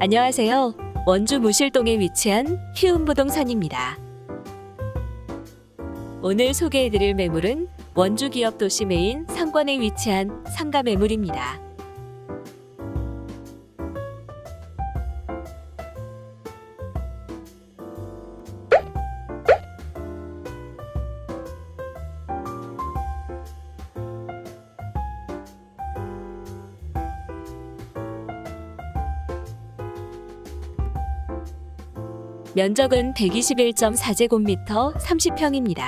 안녕하세요. 원주 무실동에 위치한 희운부동산입니다. 오늘 소개해드릴 매물은 원주 기업 도시 메인 상권에 위치한 상가 매물입니다. 면적은 121.4제곱미터 30평입니다.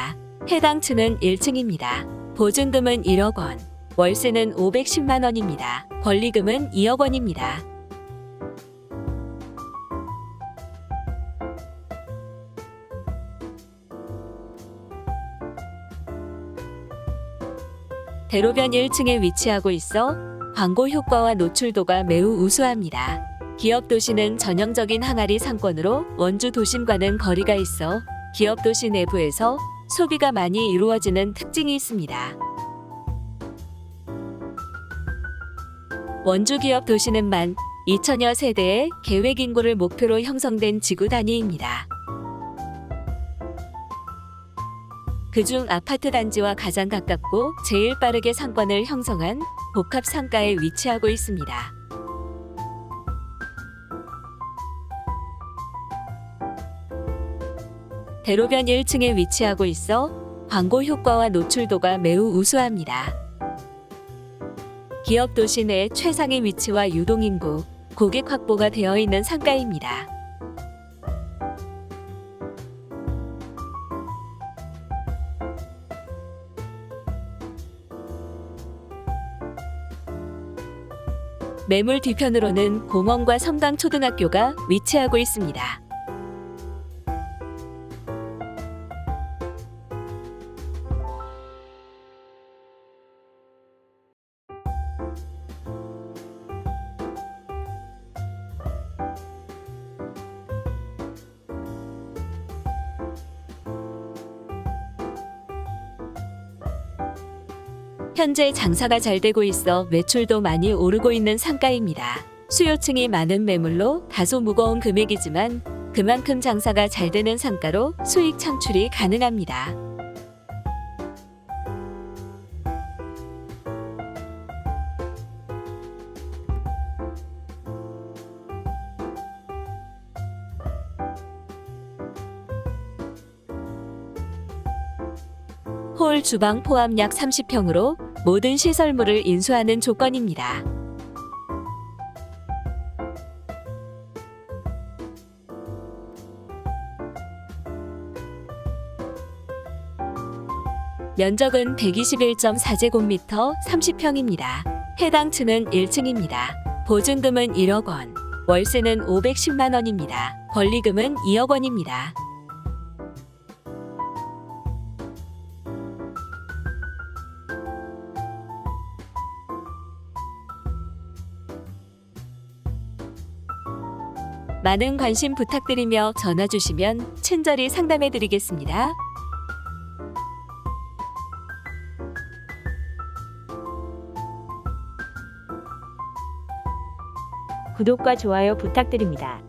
해당 층은 1층입니다. 보증금은 1억 원, 월세는 510만 원입니다. 권리금은 2억 원입니다. 대로변 1층에 위치하고 있어 광고 효과와 노출도가 매우 우수합니다. 기업 도시는 전형적인 항아리 상권으로 원주 도심과는 거리가 있어 기업 도시 내부에서 소비가 많이 이루어지는 특징이 있습니다. 원주 기업 도시는 만 2천여 세대의 계획 인구를 목표로 형성된 지구 단위입니다. 그중 아파트 단지와 가장 가깝고 제일 빠르게 상권을 형성한 복합 상가에 위치하고 있습니다. 대로변 1층에 위치하고 있어 광고 효과와 노출도가 매우 우수합니다. 기업 도시 내 최상의 위치와 유동인구, 고객 확보가 되어 있는 상가입니다. 매물 뒤편으로는 공원과 성당 초등학교가 위치하고 있습니다. 현재 장사가 잘 되고 있어 매출도 많이 오르고 있는 상가입니다. 수요층이 많은 매물로 다소 무거운 금액이지만 그만큼 장사가 잘 되는 상가로 수익 창출이 가능합니다. 홀 주방 포함 약 30평으로 모든 시설물을 인수하는 조건입니다. 면적은 121.4제곱미터 30평입니다. 해당 층은 1층입니다. 보증금은 1억 원, 월세는 510만 원입니다. 권리금은 2억 원입니다. 많은 관심 부탁드리며 전화 주시면 친절히 상담해 드리겠습니다. 구독과 좋아요 부탁드립니다.